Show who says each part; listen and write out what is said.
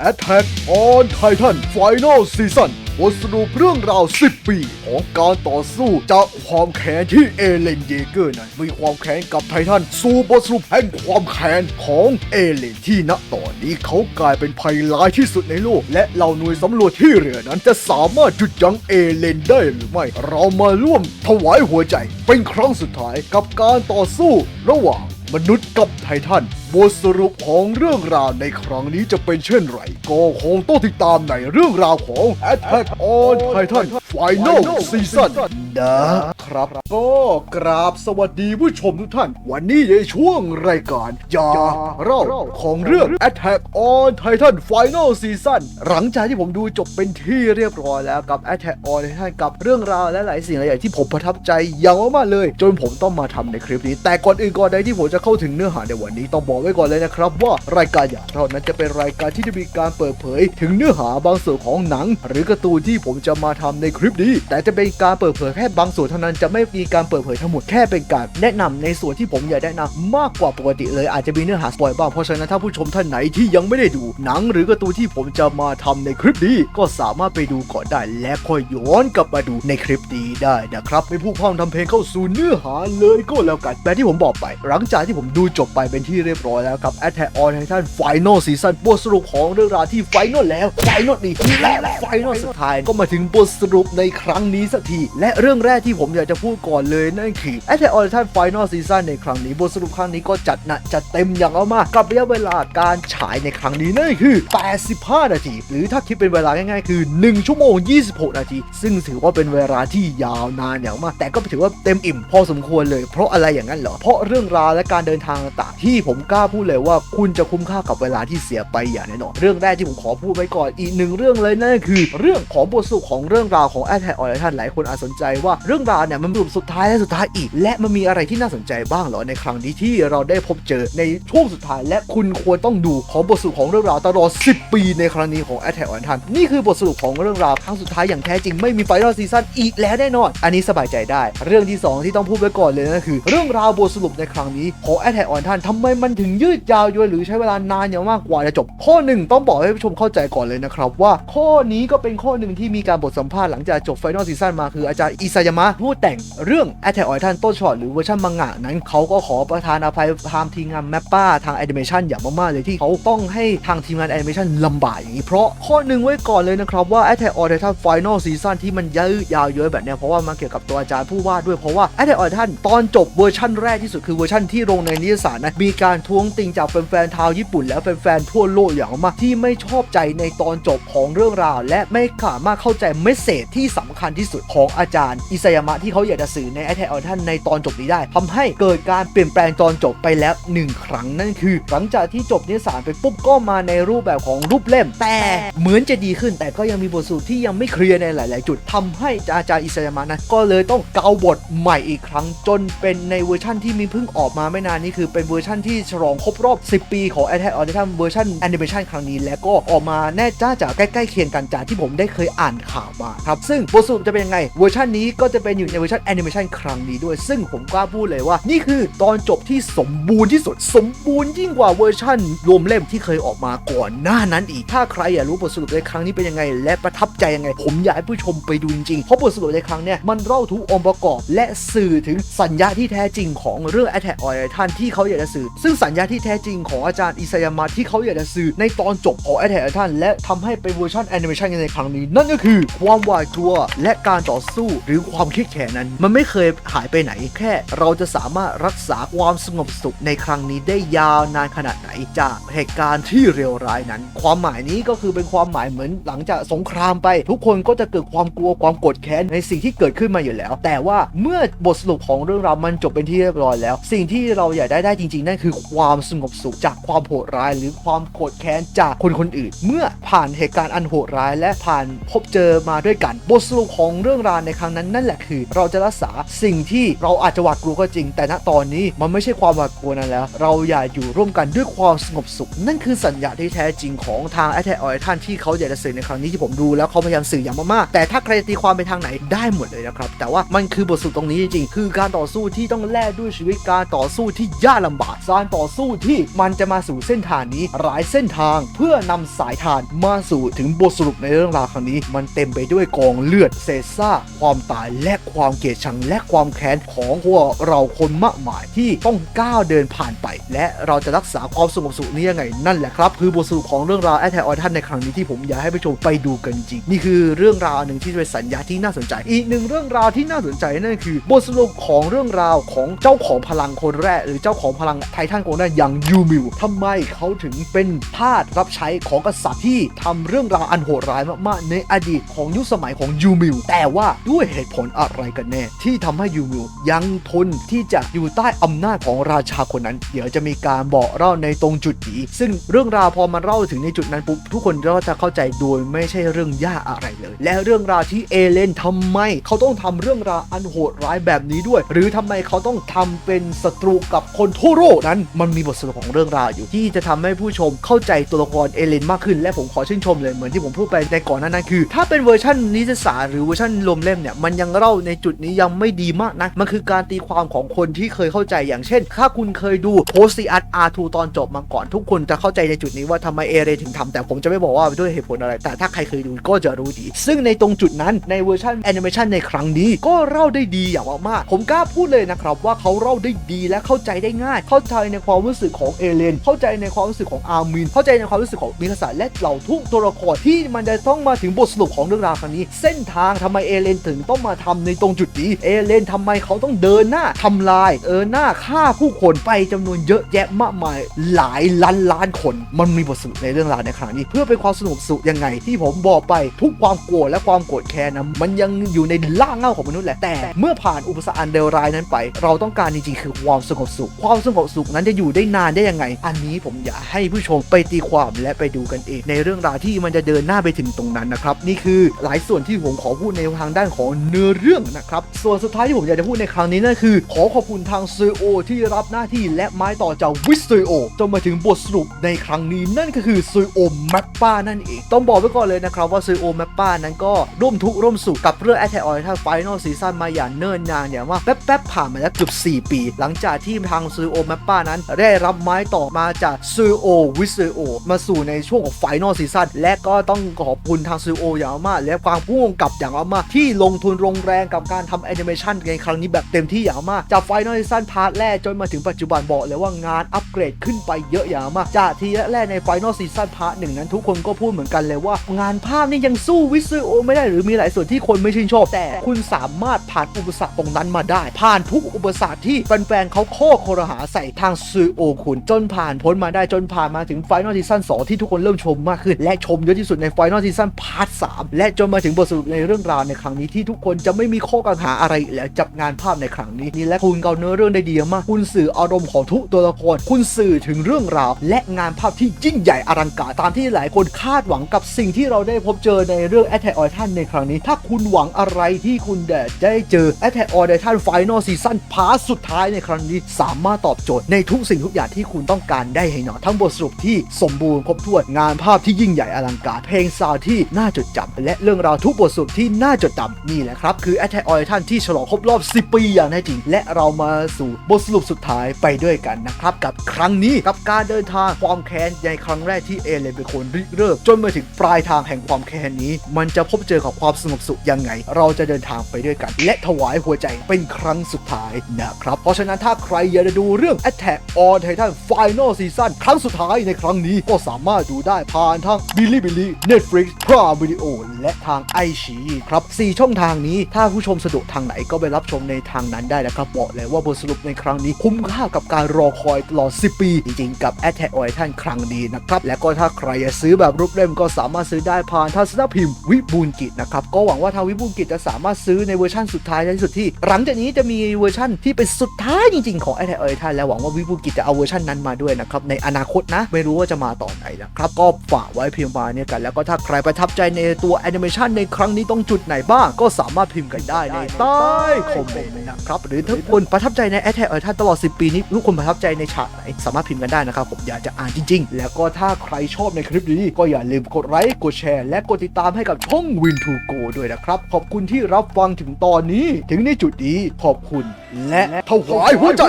Speaker 1: Attack on Titan Final Season บทสรุปเรื่องราว 10 ปี ของการต่อสู้จากความแค้นที่เอเลนเยเกอร์นั้นมีความแค้นกับไททันสู่บทสรุปแห่งความแค้นของเอเลนที่ณตอนนี้เขากลายเป็นภัยร้ายที่สุดในโลก และเหล่าหน่วยสำรวจที่เหลือนั้นจะสามารถหยุดยั้งเอเลนได้หรือไม่ เรามาร่วมถวายหัวใจ เป็นครั้งสุดท้ายกับการต่อสู้ระหว่างมนุษย์กับไททัน บทสรุปของเรื่องราวในครั้งนี้จะเป็นเช่นไรก็คงต้องติดตามในเรื่องราวของ Attack on Titan Final Season นะครับก็กราบสวัสดีผู้ชมทุกท่าน วันนี้ในช่วงรายการยาเล่าของเรื่อง Attack on Titan Final Season หลังจากที่ผมดูจบเป็นที่เรียบร้อยแล้วกับ Attack on Titan กับเรื่องราวและหลายสิ่งหลายอย่างที่ผมประทับใจอย่างมากๆเลย จนผมต้องมาทำในคลิปนี้ แต่ก่อนอื่นก่อนใดที่ผมจะเข้าถึงเนื้อหาในวันนี้ต้องบอกไว้ก่อนเลยนะครับว่ารายการอย่างเรานั้นจะเป็นรายการที่จะมีการเปิดเผย ถึงเนื้อหาบางส่วนของหนัง หรือการ์ตูนที่ผมจะมาทำในคลิปนี้ แต่จะเป็นการเปิดเผยแค่บางส่วนเท่านั้นจะไม่มีการเปิดเผยทั้งหมดแค่เป็นการแนะนำในส่วนที่ผมอยากแนะนำมากกว่าปกติเลยอาจจะมีเนื้อหาสปอยบ้างเพราะฉะนั้นถ้าผู้ชมท่านไหนที่ยังไม่ได้ดูหนังหรือการ์ตูนที่ผมจะมาทำในคลิปนี้ ก็สามารถไปดูก่อนได้ และค่อยย้อนกลับมาดูในคลิปนี้ได้นะครับไม่พูดพร่ำทำเพลงเข้าสู่เนื้อหาเลยก็แล้วกันแบบที่ผมบอกไป หลังจากที่ผมดูจบไปเป็นที่เรียบร้อยแล้วกับ Attack on Titan Final Season บทสรุปของเรื่องราวที่ Final แล้ว Final นี่และ Final สุดท้ายก็มาถึงบทสรุปในครั้งนี้สักที และเรื่องแรกที่ผมอยากจะพูดก่อนเลยนั่นคือ Attack on Titan Final Season ในครั้งนี้บทสรุปครั้งนี้ก็จัดหนักจัดเต็มอย่างมากกับระยะเวลาการฉายในครั้งนี้นั่นคือ 85 นาที หรือถ้าคิดเป็นเวลาง่ายๆ คือ 1 ชั่วโมง 26 นาที ซึ่งถือว่าเป็นเวลาที่ยาวนานอย่างมาก แต่ก็ถือว่าเต็มอิ่มพอสมควรเลย เพราะอะไรอย่างนั้นเหรอ เพราะเรื่องราวและการเดินทางต่างๆที่ผมกล้าพูดเลยว่าคุณจะคุ้มค่ากับเวลาที่เสียไปอย่างแน่นอน เรื่องแรกที่ผมขอพูดไว้ก่อนอีกหนึ่งเรื่องเลยนั่นคือ เรื่องของบทสรุปของเรื่องราวของแอ t แทกออ t ท่านหลายคนอาจสนใจว่าเรื่องราวเนี่ยมันเป็นบสุดท้ายและสุดท้ายอีก และมันมีอะไรที่น่าสนใจบ้างเหรอในครั้งนี้ที่เราได้พบเจอในช่วงสุดท้าย และคุณควรต้องดูของบทสรุปของเรื่องราวตลอด 10 ปีในครั้งนี้ของ Attack on Titan นี่คือบทสรุปของเรื่องราวครั้งสุดท้ายอย่างแท้จริงไม่มีไฟนอลซีซั่นอีกแล้วแน่นอน อันนี้สบายใจได้ เรื่องที่ 2 ที่ต้องพูดไว้ก่อนเลยนั่นคือ เรื่องราวบทสรุปในครั้งนี้ของ Attack on Titan ทำไมมันถึงยืดยาวยวหรือใช้เวลานานอย่างมากกว่าจะจบ ข้อหนึ่งต้องบอกให้ผู้ชมเข้าใจก่อนเลยนะครับ ว่าข้อนี้ก็เป็นข้อหนึ่งที่มีการบทสัมภาษณ์หลังจากจบไฟนอลซีซั่นมาคืออาจารย์อิซายามะผู้แต่งเรื่อง Attack on Titan ต้นฉบับหรือเวอร์ชันมังงะนั้นเขาก็ขอประทานอภัยทางทีมงานแมปป้าทางแอนิเมชันอย่างมากๆเลยที่เขาต้องให้ทางทีมงานแอนิเมชันลำบากอย่างนี้เพราะข้อหนึ่งไว้ก่อนเลยนะครับว่า Attack on Titan Final Season ที่มันยืดยาวเยอะแบบเนี้ยเพราะว่ามันเกี่ยวกับตัวอาจารย์ผู้วาดด้วยเพราะว่า Attack on Titan ตอนจบเวอร์ชันแรกที่สุดคือเวอร์ชันที่ลงในนิตยสารนะมีการท้วงติงจากแฟนๆชาวญี่ปุ่นและแฟนๆทั่วโลกอย่างมากที่ไม่ชอบใจในตอนจบของเรื่องราว และไม่สามารถเข้าใจเมสเซจที่สำคัญที่สุดของอาจารย์อิซายามะที่เขาอยากจะสื่อใน Attack on Titan ในตอนจบนี้ได้ทำให้เกิดการเปลี่ยนแปลงตอนจบไปแล้วหนึ่งครั้งนั่นคือ หลังจากที่จบนิตยสารไปปุ๊บก็มาในรูปแบบของรูปเล่ม แต่เหมือนจะดีขึ้นแต่ก็ยังมีบทสรุปที่ยังไม่เคลียร์ในหลาย ๆ จุดทำให้อาจารย์อิซายามะนั้นก็เลยต้องเกาบทใหม่อีกครั้งจนเป็นในเวอร์ชั่นที่มีเพิ่งออกมาไม่นานนี้คือเป็นเวอร์ชั่นที่ฉลองครบรอบ 10 ปีของ Attack on Titan เวอร์ชันแอนิเมชันครั้งนี้แล้วก็ออกมาแน่จ้าจากใกล้ๆเคียงกันจากที่ผมได้เคยอ่านข่าวมาครับ ซึ่งบทสรุปจะเป็นยังไง เวอร์ชันนี้ก็จะเป็นอยู่ในเวอร์ชันแอนิเมชันครั้งนี้ด้วย ซึ่งผมกล้าพูดเลยว่า นี่คือตอนจบที่สมบูรณ์ที่สุด สมบูรณ์ยิ่งกว่าเวอร์ชันรวมเล่มที่เคยออกมาก่อนหน้านั้นอีก ถ้าใครอยากรู้บทสรุปในครั้งนี้เป็นยังไง และประทับใจยังไง ผมอยากให้ผู้ชมไปดูจริงๆเพราะบทสรุปในครั้งเนี้ยมันเล่าทุกองค์ประกอบ และสื่อถึงสัญญาที่แท้จริงของเรื่อง Attack on Titan ที่เขาอยากจะสื่อ ซึ่งสัญญาที่แท้จริงของอาจารย์อิซายามะที่เขาอยากจะสื่อในตอนจบของ Attack on Titan และทำให้เป็นเวอร์ชันแอนิเมชันในครั้งนี้ นั่นก็คือความหวาดกลัวและการต่อสู้หรือความครียดแค้นนั้น มันไม่เคยหายไปไหน แค่เราจะสามารถรักษาความสงบสุขในครั้งนี้ได้ยาวนานขนาดไหนจากเหตุการณ์ที่เลวร้ายนั้น ความหมายนี้ก็คือเป็นความหมายเหมือนหลังจากสงครามไป ทุกคนก็จะเกิดความกลัวความกรธแค้นในสิ่งที่เกิดขึ้นมาอยู่แล้ว แต่ว่าเมื่อบทสรุปของเรื่องราวมันจบเป็นที่เรียบร้อยแล้ว สิ่งที่เราอยากได้ได้จริงๆนั่นคือความสงบสุขจากความโหดร้ายหรือความโกรธแค้นจากคนคนอื่น เมื่อผ่านเหตุการณ์อันโหดร้ายและผ่านพบเจอมาด้วยกัน บทสรุปของเรื่องราวในครั้งนั้นนั่นแหละคือ เราจะรักษาสิ่งที่เราอาจจะหวาดกลัวก็จริง แต่ณตอนนี้มันไม่ใช่ความหวาดกลัวนั้นแล้ว เราอย่าอยู่ร่วมกันด้วยความสงบสุข นั่นคือสัญญาที่แท้จริงของทาง Attack on Titan ที่เขาอยากจะสื่อในครั้งนี้ที่ผมดูแล้วเขาพยายามสื่ออย่างมากๆแต่ถ้าใครตีความไปทางไหนได้หมดเลยนะครับแต่ว่ามันคือบทสรุปตรงนี้จริงๆคือการต่อสู้ที่ต้องแลกด้วยชีวิตการต่อสู้ที่ยากลำบากการต่อสู้ที่มันจะมาสู่เส้นทางนี้หลายเส้นทางเพื่อนำสายทานมาสู่ถึงบทสรุปในเรื่องราวครั้งนี้ มันเต็มไปด้วยกองเลือดเศษซาความตายและความเกลียดชังและความแค้นของพวกเราคนมากมายที่ต้องก้าวเดินผ่านไป และเราจะรักษาความสงบสุขนี้ยังไงนั่นแหละครับ คือบทสรุปของเรื่องราวแอทแทออท่านในครั้งนี้ที่ผมอยากให้ผู้ชมไปดูกันจริงนี่คือเรื่องราวหนึ่งที่เป็นสัญญาที่น่าสนใจ อีกหนึ่งเรื่องราวที่น่าสนใจนั่นคือบทสรุปของเรื่องราวของเจ้าของพลังคนแรก หรือเจ้าของพลังไททันคนแรกอย่างยูมิวทำไมเขาถึงเป็นทาสรับใช้ของกษัตริย์ที่ทำเรื่องราวอันโหดร้ายมากๆในอดีตของยุคสมัยของยูมิวแต่ว่าด้วยเหตุผลอะไรกันแน่ ที่ทำให้ยูมิวยังทนที่จะอยู่ใต้อำนาจของราชาคนนั้น เดี๋ยวจะมีการบอกเล่าในตรงจุดนี้ซึ่งเรื่องราวพอมันเล่าถึงในจุดนั้นปุ๊บทุกคนก็จะเข้าใจโดยไม่ใช่เรื่องยากอะไรเลย และเรื่องราวที่เอเลนทำไม เขาต้องทำเรื่องราวอันโหดร้ายแบบนี้ด้วย หรือทำไมเขาต้องทำเป็นศัตรูกับคนทั่วโลกนั้นมันมีบทสรุปของเรื่องราวอยู่ ที่จะทำให้ผู้ชมเข้าใจตัวละครเอเลนมากขึ้น และผมขอชื่นชมเลยเหมือนที่ผมพูดไปในก่อนหนานั้นคือ ถ้าเป็นเวอร์ชันนิตยสารหรือเวอร์ชันรวมเล่มเนี่ยมันยังเล่าในจุดนี้ยังไม่ดีมากนะมันคือการตีความของคนที่เคยเข้าใจอย่างเช่น ถ้าคุณเคยดูโพสซีอัตอาร์ทูตอนจบมาก่อนทุกคนจะเข้าใจในจุดนี้ว่าทำไมเอเลนถึงทำแต่ผมจะไม่บอกว่าด้วยเหตุผลอะไร แต่ถ้าใครเคยดูก็จะรู้ดี ซึ่งในตรงจุดนั้นในเวอร์ชันแอนิเมชันในครั้งนี้ก็เล่าได้ดีอย่างมากๆผมกล้าพูดเลยนะครับว่าเขาเล่าได้ดีและเข้าใจได้ง่าย เข้าใจในความความรู้สึกของเอเลน เข้าใจในความรู้สึกของอาร์มิน เข้าใจในความรู้สึกของมิคาสาและเหล่าทุกตัวละครที่มันจะต้องมาถึงบทสรุปของเรื่องราวครั้งนี้ เส้นทางทำไมเอเลนถึงต้องมาทำในตรงจุดนี้ เอเลนทำไมเขาต้องเดินหน้าทำลาย เออหน้าฆ่าผู้คนไปจำนวนเยอะแยะมากมายหลายล้านล้านคน มันมีบทสรุปในเรื่องราวในครั้งนี้ เพื่อเป็นความสนุกสุขยังไง ที่ผมบอกไปทุกความโกรธและความโกรธแค้นนะมันยังอยู่ในล่างเงาของมนุษย์แหละแต่ เมื่อผ่านอุปสรรคอันเลวร้ายนั้นไป เราต้องการจริงๆคือความสงบสุข ความสงบสุขนั้นจะอยูู่่ได้นานได้ยังไง อันนี้ผมอยากให้ผู้ชมไปตีความและไปดูกันเอง ในเรื่องราวที่มันจะเดินหน้าไปถึงตรงนั้นนะครับ นี่คือหลายส่วนที่ผมขอพูดในทางด้านของเนื้อเรื่องนะครับ ส่วนสุดท้ายที่ผมอยากจะพูดในครั้งนี้นั่นคือ ขอขอบคุณทางซีโอที่รับหน้าที่และไม้ต่อจากวิสซีโอจนมาถึงบทสรุปในครั้งนี้นั่นก็คือซีโอแมปป้านั่นเองต้องบอกไว้ก่อนเลยนะครับว่าซีโอแมปป้านั้นก็ร่วมทุกข์ร่วมสุขกับเรื่องแอทแทออยท่าไฟนอลซีซั่นมาอย่างเนิ่นนานอย่างว่าแป๊บๆผ่านมาแล้วเกือบ4 ปี หลังจากที่ทางซีโอแมปป้านั้นได้รับไม้ต่อมาจากซีโอวิซีโอมาสู่ในช่วงของไฟนอลซีซั่นและก็ต้องขอบคุณทางซีโออย่างมากและความผู้กำกับอย่างมากที่ลงทุนลงแรงกับการทำแอนิเมชันในครั้งนี้แบบเต็มที่อย่างมากจากไฟนอลซีซั่นพาร์ทแรกจนมาถึงปัจจุบันบอกเลยว่างานอัปเกรดขึ้นไปเยอะอย่างมากจากทีแรกในไฟนอลซีซั่นพาร์ทหนึ่งนั้นทุกคนก็พูดเหมือนกันเลยว่างานภาพนี่ยังสู้วิสโอไม่ได้หรือมีหลายส่วนที่คนไม่ชื่นชอบ แต่คุณสามารถผ่านอุปสรรคตรงนั้นมาได้ ผ่านทุกอุปสรรคที่แฟนๆเขาข้อคอรหาใส่ทางซูโอคุณจนผ่านพ้นมาได้จนผ่านมาถึงไฟนอลซีซั่น2ที่ทุกคนเริ่มชมมากขึ้น และชมเยอะที่สุดในไฟนอลซีซั่นพาร์ท3และจนมาถึงบทสรุปในเรื่องราวในครั้งนี้ที่ทุกคนจะไม่มีข้อกังขาอะไรอีกแล้วจับงานภาพในครั้งนี้นี่และคุณเกาเนื้อเรื่องได้ดีมาก คุณสื่ออารมณ์ของทุกตัวละคร คุณสื่อถึงเรื่องราว และงานภาพที่ยิ่งใหญ่อลังการตามที่หลายคนคาดหวังกับสิ่งที่เราได้พบเจอในเรื่อง Attack on Titan ในครั้งนี้ ถ้าคุณหวังอะไรที่คุณแดดได้เจอ Attack on Titan Final Season พาร์ทสุดท้ายในครั้งนี้ สามารถตอบโจทย์ในทุกสิ่งทุกอย่างที่คุณต้องการได้ให้หนอทั้งบทสรุปที่สมบูรณ์ครบถ้วนงานภาพที่ยิ่งใหญ่อลังการเพลงซาวที่น่าจดจำและเรื่องราวทุกบทสรุปที่น่าจดจำนี่แหละครับ คือ Attack on Titan ที่ฉลองครบรอบ 10 ปีอย่างแท้จริง และเรามาสู่บทสรุปสุดท้ายไปด้วยกันนะครับ กับครั้งนี้กับการเดินทางความแค้นในครั้งแรกที่เอเลนเป็นคนริเริ่มจนมาถึงปลายทางแห่งความแค้นนี้ มันจะพบเจอกับความสงบสุขยังไง เราจะเดินทางไปด้วยกัน และถวายหัวใจเป็นครั้งสุดท้ายนะครับเพราะฉะนั้นถ้าใครอยากจะดูเรื่อง Attack on Titan Final Season ครั้งสุดท้ายในครั้งนี้ก็สามารถดูได้ผ่านทาง Bilibili Netflix Prime Video และทางไอชีครับ 4 ช่องทางนี้ถ้าผู้ชมสะดวกทางไหนก็ไปรับชมในทางนั้นได้นะครับบอกเลยว่าบทสรุปในครั้งนี้คุ้มค่ากับการรอคอยตลอด 10 ปี จริงๆ กับ Attack on Titan ครั้งนี้นะครับ และก็ถ้าใครอยากซื้อแบบรูปเล่มก็สามารถซื้อได้ผ่านทางสำนักพิมพ์วิบูลกิจนะครับ ก็หวังว่าทางวิบูลกิจจะสามารถซื้อในเวอร์ชันสุดท้ายได้ที่สุดที่ หลังจากนี้จะมีเวอร์ชันที่เป็นสุดท้ายจริงๆของ Attack on Titan และหวังว่าวิบูลย์กิจจะเอาเวอร์ชันนั้นมาด้วยนะครับ ในอนาคตนะ ไม่รู้ว่าจะมาต่อไหนนะครับ ก็ฝากไว้เพียงมาณนี้กัน แล้วก็ถ้าใครประทับใจในตัวแอนิเมชันในครั้งนี้ตรงจุดไหนบ้าง ก็สามารถพิมพ์กันได้ในใต้คอมเมนต์นะครับ หรือถ้าคนประทับใจใน Attack on Titan ตลอด 10 ปีนี้ทุกคนประทับใจในฉากไหน สามารถพิมพ์กันได้นะครับผมอยากจะอ่านจริง ๆ แล้วก็ถ้าใครชอบในคลิปนี้ก็อย่าลืมกดไลค์กดแชร์ และกดติดตามให้กับช่อง Win to Go ด้วยนะครับขอบคุณที่รับฟังถึงตอนนี้ ถึงในจุดนี้ขอบคุณ และถวายหัวใจ